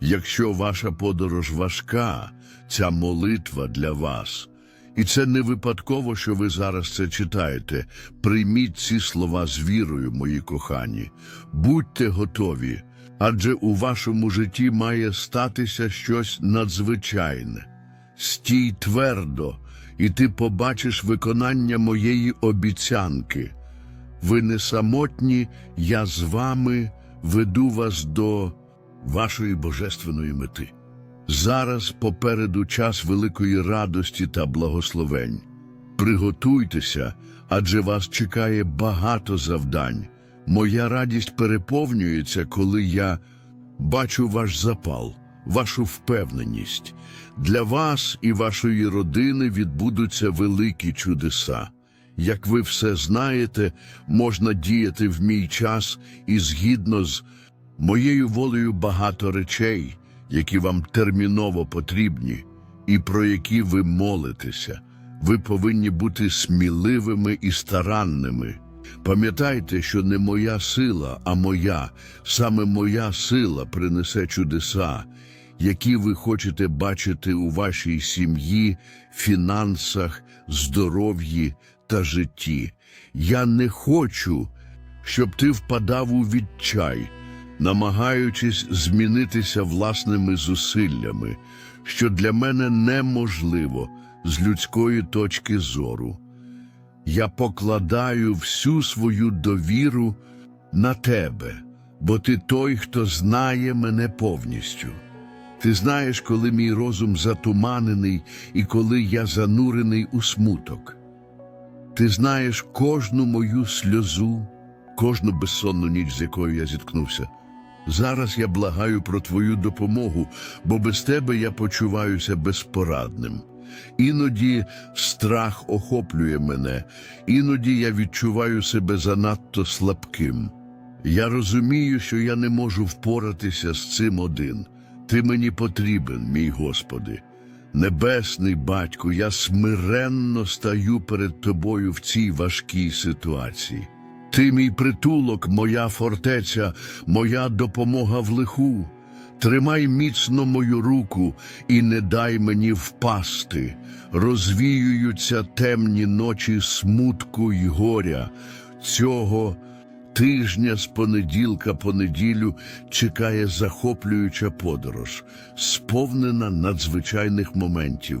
Якщо ваша подорож важка, ця молитва для вас. І це не випадково, що ви зараз це читаєте. Прийміть ці слова з вірою, мої кохані. Будьте готові, адже у вашому житті має статися щось надзвичайне. Стій твердо, і ти побачиш виконання моєї обіцянки. Ви не самотні, я з вами веду вас до вашої божественної мети. Зараз попереду час великої радості та благословень. Приготуйтеся, адже вас чекає багато завдань. Моя радість переповнюється, коли я бачу ваш запал, вашу впевненість. Для вас і вашої родини відбудуться великі чудеса. Як ви все знаєте, можна діяти в мій час і згідно з моєю волею багато речей, які вам терміново потрібні, і про які ви молитеся. Ви повинні бути сміливими і старанними. Пам'ятайте, що не моя сила, а моя, саме моя сила принесе чудеса, які ви хочете бачити у вашій сім'ї, фінансах, здоров'ї та житті. Я не хочу, щоб ти впадав у відчай, намагаючись змінитися власними зусиллями, що для мене неможливо з людської точки зору. Я покладаю всю свою довіру на тебе, бо ти той, хто знає мене повністю. Ти знаєш, коли мій розум затуманений і коли я занурений у смуток. Ти знаєш кожну мою сльозу, кожну безсонну ніч, з якою я зіткнувся. Зараз я благаю про твою допомогу, бо без тебе я почуваюся безпорадним. Іноді страх охоплює мене, іноді я відчуваю себе занадто слабким. Я розумію, що я не можу впоратися з цим один. Ти мені потрібен, мій Господи. Небесний батько, я смиренно стаю перед тобою в цій важкій ситуації. Ти мій притулок, моя фортеця, моя допомога в лиху. Тримай міцно мою руку і не дай мені впасти. Розвіюються темні ночі смутку й горя. Цього тижня з понеділка по неділю чекає захоплююча подорож, сповнена надзвичайних моментів.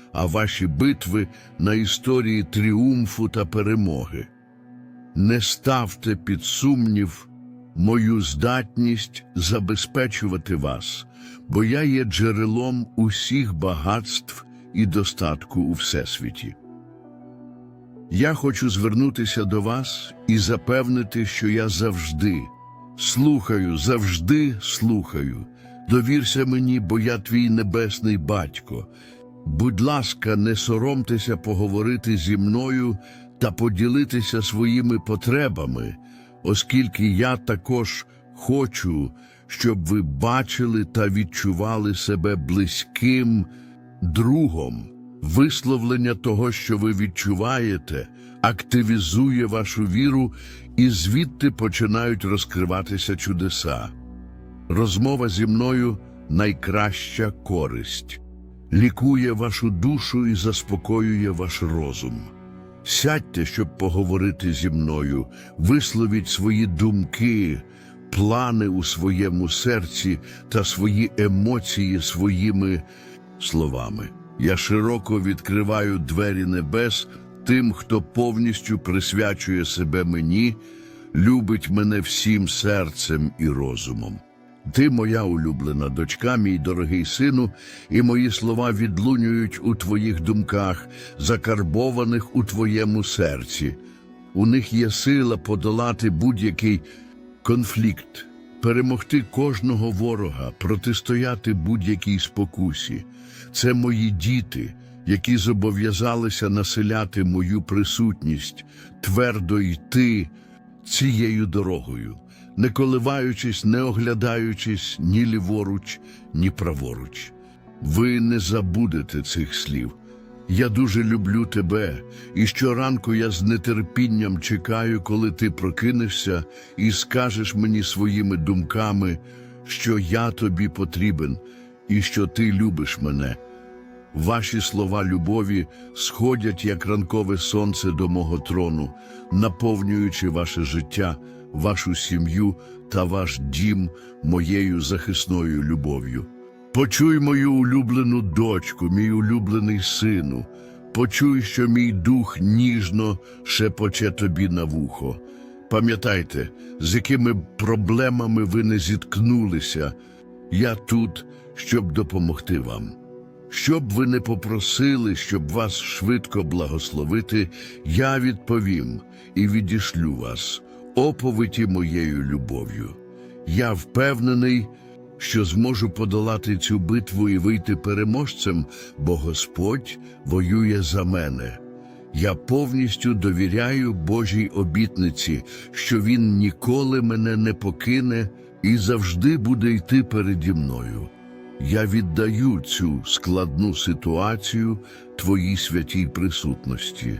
а ваші битви на історії тріумфу та перемоги. Не ставте під сумнів мою здатність забезпечувати вас, бо я є джерелом усіх багатств і достатку у Всесвіті. Я хочу звернутися до вас і запевнити, що я завжди слухаю, завжди слухаю. Довірся мені, бо я твій небесний батько. Будь ласка, не соромтеся поговорити зі мною та поділитися своїми потребами, оскільки я також хочу, щоб ви бачили та відчували себе близьким другом. Висловлення того, що ви відчуваєте, активізує вашу віру, і звідти починають розкриватися чудеса. Розмова зі мною найкраща користь, лікує вашу душу і заспокоює ваш розум. Сядьте, щоб поговорити зі мною, висловіть свої думки, плани у своєму серці та свої емоції своїми словами. Я широко відкриваю двері небес тим, хто повністю присвячує себе мені, любить мене всім серцем і розумом. Ти моя улюблена дочка, мій дорогий сину, і мої слова відлунюють у твоїх думках, закарбованих у твоєму серці. У них є сила подолати будь-який конфлікт, перемогти кожного ворога, протистояти будь-якій спокусі. Це мої діти, які зобов'язалися населяти мою присутність, твердо йти цією дорогою, не коливаючись, не оглядаючись ні ліворуч, ні праворуч. Ви не забудете цих слів. Я дуже люблю тебе, і щоранку я з нетерпінням чекаю, коли ти прокинешся і скажеш мені своїми думками, що я тобі потрібен і що ти любиш мене. Ваші слова любові сходять, як ранкове сонце до мого трону, наповнюючи ваше життя, вашу сім'ю та ваш дім моєю захисною любов'ю. Почуй мою улюблену дочку, мій улюблений сину. Почуй, що мій дух ніжно шепоче тобі на вухо. Пам'ятайте, з якими проблемами ви не зіткнулися. Я тут, щоб допомогти вам. Щоб ви не попросили, щоб вас швидко благословити, я відповім і відішлю вас, оповиті моєю любов'ю. Я впевнений, що зможу подолати цю битву і вийти переможцем, бо Господь воює за мене. Я повністю довіряю Божій обітниці, що Він ніколи мене не покине і завжди буде йти переді мною. Я віддаю цю складну ситуацію Твоїй святій присутності.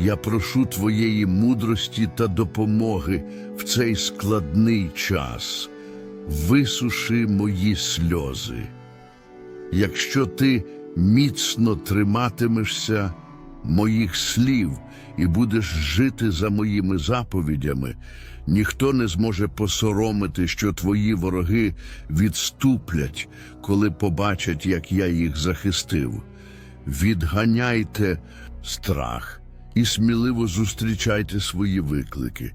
я прошу Твоєї мудрості та допомоги в цей складний час. Висуши мої сльози. Якщо ти міцно триматимешся моїх слів і будеш жити за моїми заповідями, ніхто не зможе посоромити, що твої вороги відступлять, коли побачать, як я їх захистив. Відганяйте страх і сміливо зустрічайте свої виклики.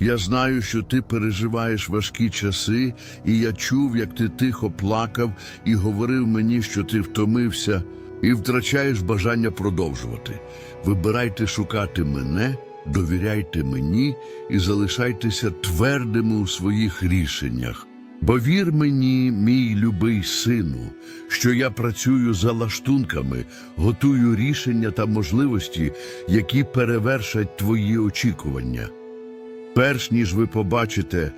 Я знаю, що ти переживаєш важкі часи, і я чув, як ти тихо плакав і говорив мені, що ти втомився і втрачаєш бажання продовжувати. Вибирайте шукати мене, довіряйте мені і залишайтеся твердими у своїх рішеннях. Бо вір мені, мій любий сину, що я працюю за лаштунками, готую рішення та можливості, які перевершать твої очікування. Перш ніж ви побачите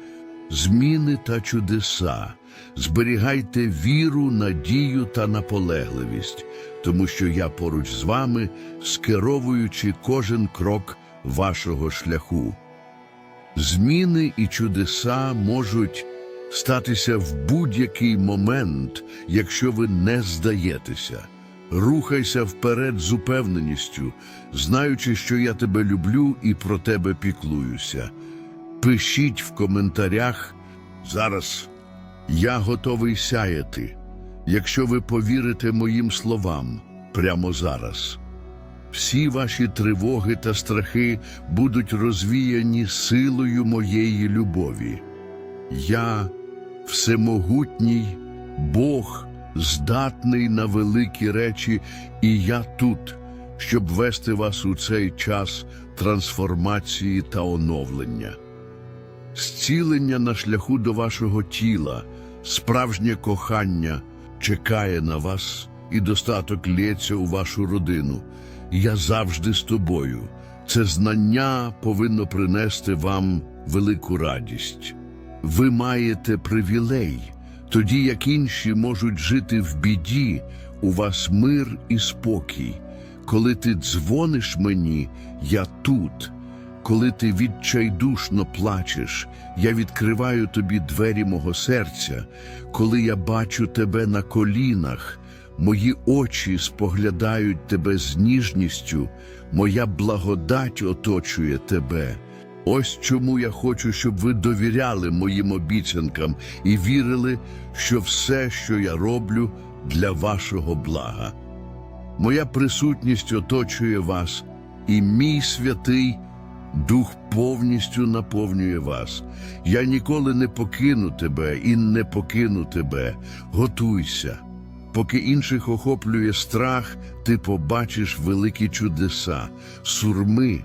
зміни та чудеса, зберігайте віру, надію та наполегливість, тому що я поруч з вами, скеровуючи кожен крок вашого шляху. Зміни і чудеса можуть статися в будь-який момент, якщо ви не здаєтеся. Рухайся вперед з упевненістю, знаючи, що я тебе люблю і про тебе піклуюся. Пишіть в коментарях зараз. Я готовий сяяти, якщо ви повірите моїм словам прямо зараз. Всі ваші тривоги та страхи будуть розвіяні силою моєї любові. Я всемогутній Бог, здатний на великі речі, і я тут, щоб вести вас у цей час трансформації та оновлення. Зцілення на шляху до вашого тіла, справжнє кохання чекає на вас і достаток лється у вашу родину. Я завжди з тобою. Це знання повинно принести вам велику радість. Ви маєте привілей, тоді як інші можуть жити в біді, у вас мир і спокій. Коли ти дзвониш мені, я тут. Коли ти відчайдушно плачеш, я відкриваю тобі двері мого серця. Коли я бачу тебе на колінах, мої очі споглядають тебе з ніжністю, моя благодать оточує тебе. Ось чому я хочу, щоб ви довіряли моїм обіцянкам і вірили, що все, що я роблю, для вашого блага. Моя присутність оточує вас, і мій святий Дух повністю наповнює вас. Я ніколи не покину тебе і не покину тебе. Готуйся. Поки інших охоплює страх, ти побачиш великі чудеса, сурми.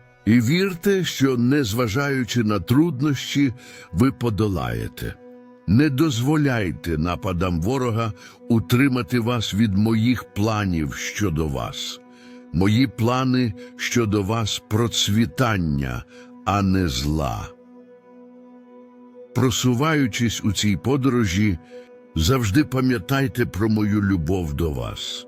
і вірте, що, незважаючи на труднощі, ви подолаєте. Не дозволяйте нападам ворога утримати вас від моїх планів щодо вас. Мої плани щодо вас процвітання, а не зла. Просуваючись у цій подорожі, завжди пам'ятайте про мою любов до вас.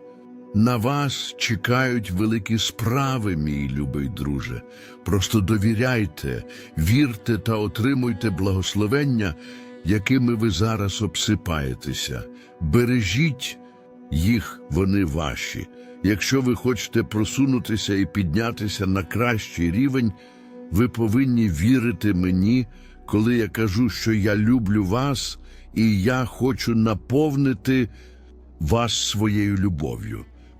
На вас чекають великі справи, мій любий друже. Просто довіряйте, вірте та отримуйте благословення, якими ви зараз обсипаєтеся. Бережіть їх, вони ваші. Якщо ви хочете просунутися і піднятися на кращий рівень, ви повинні вірити мені, коли я кажу, що я люблю вас і я хочу наповнити вас своєю любов'ю.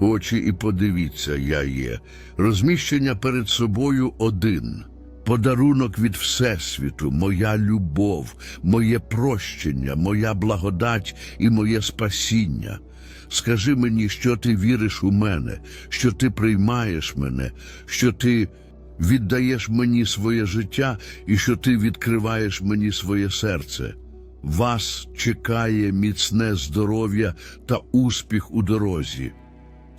очі і подивіться, я є. Розміщення перед собою один. Подарунок від Всесвіту, моя любов, моє прощення, моя благодать і моє спасіння. Скажи мені, що ти віриш у мене, що ти приймаєш мене, що ти віддаєш мені своє життя і що ти відкриваєш мені своє серце. Вас чекає міцне здоров'я та успіх у дорозі.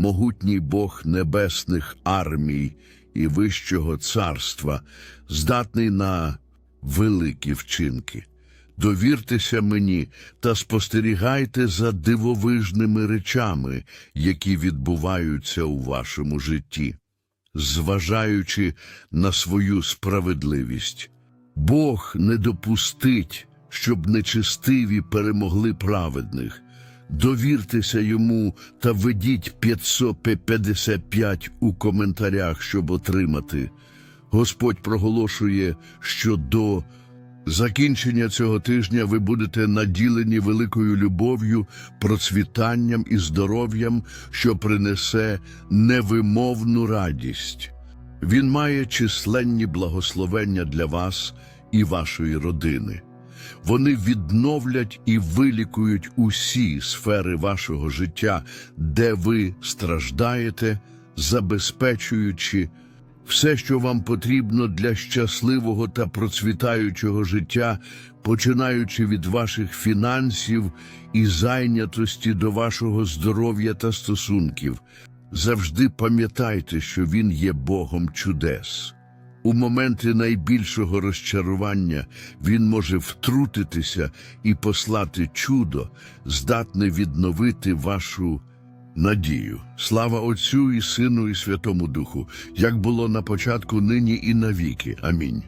могутній Бог небесних армій і Вищого царства, здатний на великі вчинки. Довіртеся мені та спостерігайте за дивовижними речами, які відбуваються у вашому житті, зважаючи на свою справедливість. Бог не допустить, щоб нечистиві перемогли праведних. Довіртеся йому та введіть 555 у коментарях, щоб отримати. Господь проголошує, що до закінчення цього тижня ви будете наділені великою любов'ю, процвітанням і здоров'ям, що принесе невимовну радість. Він має численні благословення для вас і вашої родини. Вони відновлять і вилікують усі сфери вашого життя, де ви страждаєте, забезпечуючи все, що вам потрібно для щасливого та процвітаючого життя, починаючи від ваших фінансів і зайнятості до вашого здоров'я та стосунків. Завжди пам'ятайте, що Він є Богом чудес. У моменти найбільшого розчарування він може втрутитися і послати чудо, здатне відновити вашу надію. Слава Отцю і Сину і Святому Духу, як було на початку, нині і навіки. Амінь.